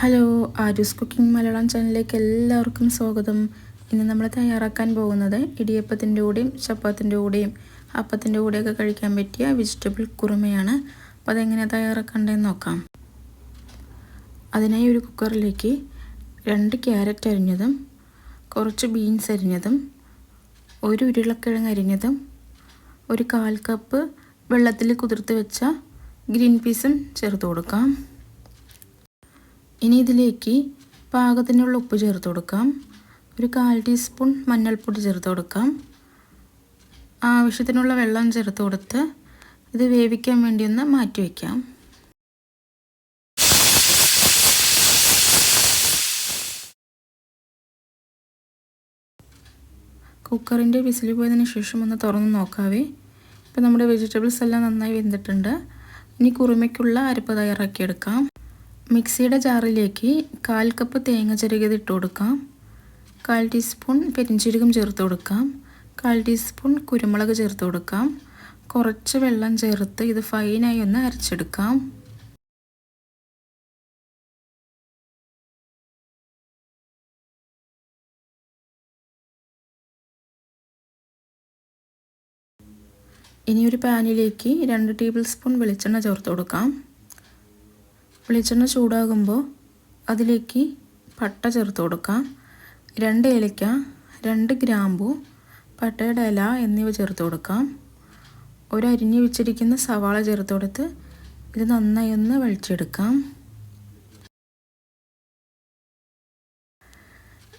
Hello Arya's cooking Malayalam ചാനലിലേക്ക് എല്ലാവർക്കും സ്വാഗതം. ഇന്ന് നമ്മൾ തയ്യാറാക്കാൻ പോകുന്നത് ഇടിയപ്പത്തിന്റെ കൂടെയും ചപ്പാത്തിന്റെ കൂടെയും അപ്പത്തിന്റെ കൂടെയൊക്കെ കഴിക്കാൻ പറ്റിയ വെജിറ്റബിൾ കുറുമയാണ്. അപ്പോൾ അതെങ്ങനെ തയ്യാറാക്കേണ്ടതെന്ന് നോക്കാം. അതിനായി ഒരു കുക്കറിലേക്ക് രണ്ട് ക്യാരറ്റ് അരിഞ്ഞതും കുറച്ച് ബീൻസ് അരിഞ്ഞതും ഒരു ഉരുളക്കിഴങ്ങ് അരിഞ്ഞതും ഒരു കാൽ കപ്പ് വെള്ളത്തിൽ കുതിർത്ത് വെച്ച ഗ്രീൻ പീസും ചേർത്ത് കൊടുക്കാം. ഇനി ഇതിലേക്ക് പാകത്തിനുള്ള ഉപ്പ് ചേർത്ത് കൊടുക്കാം. ഒരു കാൽ ടീസ്പൂൺ മഞ്ഞൾപ്പൊടി ചേർത്ത് കൊടുക്കാം. ആവശ്യത്തിനുള്ള വെള്ളം ചേർത്ത് കൊടുത്ത് ഇത് വേവിക്കാൻ വേണ്ടി ഒന്ന് മാറ്റി വയ്ക്കാം കുക്കറിന്റെ വിസിൽ പോയതിന് ശേഷം ഒന്ന് തുറന്ന് നോക്കാവേ. ഇപ്പോൾ നമ്മുടെ വെജിറ്റബിൾസ് എല്ലാം നന്നായി വെന്തിട്ടുണ്ട്. ഇനി കുറുമയ്ക്കുള്ള അരപ്പ് തയ്യാറാക്കിയെടുക്കാം. മിക്സിയുടെ ജാറിലേക്ക് കാൽ കപ്പ് തേങ്ങ ചിരകിയത് ഇട്ട് കൊടുക്കാം. കാൽ ടീസ്പൂൺ പെരിഞ്ചീരകം ചേർത്ത് കൊടുക്കാം. കാൽ ടീസ്പൂൺ കുരുമുളക് ചേർത്ത് കൊടുക്കാം. കുറച്ച് വെള്ളം ചേർത്ത് ഇത് ഫൈനായി ഒന്ന് അരച്ചെടുക്കാം. ഇനി ഒരു പാനിലേക്ക് രണ്ട് ടേബിൾ സ്പൂൺ വെളിച്ചെണ്ണ ചേർത്ത് കൊടുക്കാം. വെളിച്ചെണ്ണ ചൂടാകുമ്പോൾ അതിലേക്ക് പട്ട ചേർത്ത് കൊടുക്കാം. രണ്ട് ഏലക്ക രണ്ട് ഗ്രാമ്പു പട്ടയുടെ ഇല എന്നിവ ചേർത്ത് കൊടുക്കാം. ഒരു അരിഞ്ഞു വെച്ചിരിക്കുന്ന സവാള ചേർത്ത് കൊടുത്ത് ഇത് നന്നായി ഒന്ന് വെളിച്ചെടുക്കാം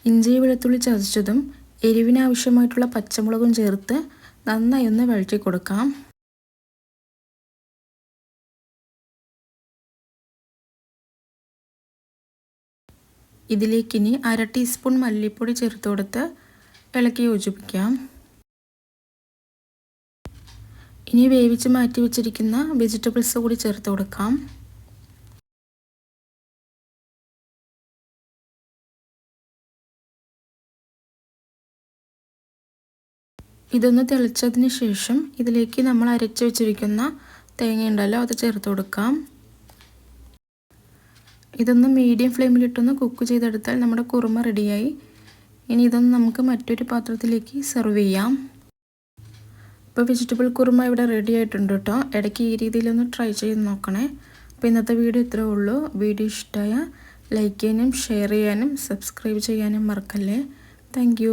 ഇഞ്ചി വെളുത്തുള്ളി ചതച്ചതും എരിവിനാവശ്യമായിട്ടുള്ള പച്ചമുളകും ചേർത്ത് നന്നായി ഒന്ന് വഴറ്റി കൊടുക്കാം. ഇതിലേക്ക് ഇനി അര ടീസ്പൂൺ മല്ലിപ്പൊടി ചേർത്ത് കൊടുത്ത് ഇളക്കി യോജിപ്പിക്കാം. ഇനി വേവിച്ച് മാറ്റി വെച്ചിരിക്കുന്ന വെജിറ്റബിൾസ് കൂടി ചേർത്ത് കൊടുക്കാം. ഇതൊന്ന് തെളിച്ചതിന് ശേഷം ഇതിലേക്ക് നമ്മൾ അരച്ച് വെച്ചിരിക്കുന്ന തേങ്ങ ഉണ്ടല്ലോ അത് ചേർത്ത് കൊടുക്കാം. ഇതൊന്ന് മീഡിയം ഫ്ലെയിമിലിട്ടൊന്ന് കുക്ക് ചെയ്തെടുത്താൽ നമ്മുടെ കുറുമ റെഡിയായി ഇനി ഇതൊന്ന് നമുക്ക് മറ്റൊരു പാത്രത്തിലേക്ക് സെർവ് ചെയ്യാം. ഇപ്പോൾ വെജിറ്റബിൾ കുറുമ ഇവിടെ റെഡി ആയിട്ടുണ്ട് കേട്ടോ. ഇടയ്ക്ക് ഈ രീതിയിലൊന്ന് ട്രൈ ചെയ്ത് നോക്കണേ. അപ്പോൾ ഇന്നത്തെ വീഡിയോ ഇത്രേ ഉള്ളൂ. വീഡിയോ ഇഷ്ടമായ ലൈക്ക് ചെയ്യാനും ഷെയർ ചെയ്യാനും സബ്സ്ക്രൈബ് ചെയ്യാനും മറക്കല്ലേ. താങ്ക്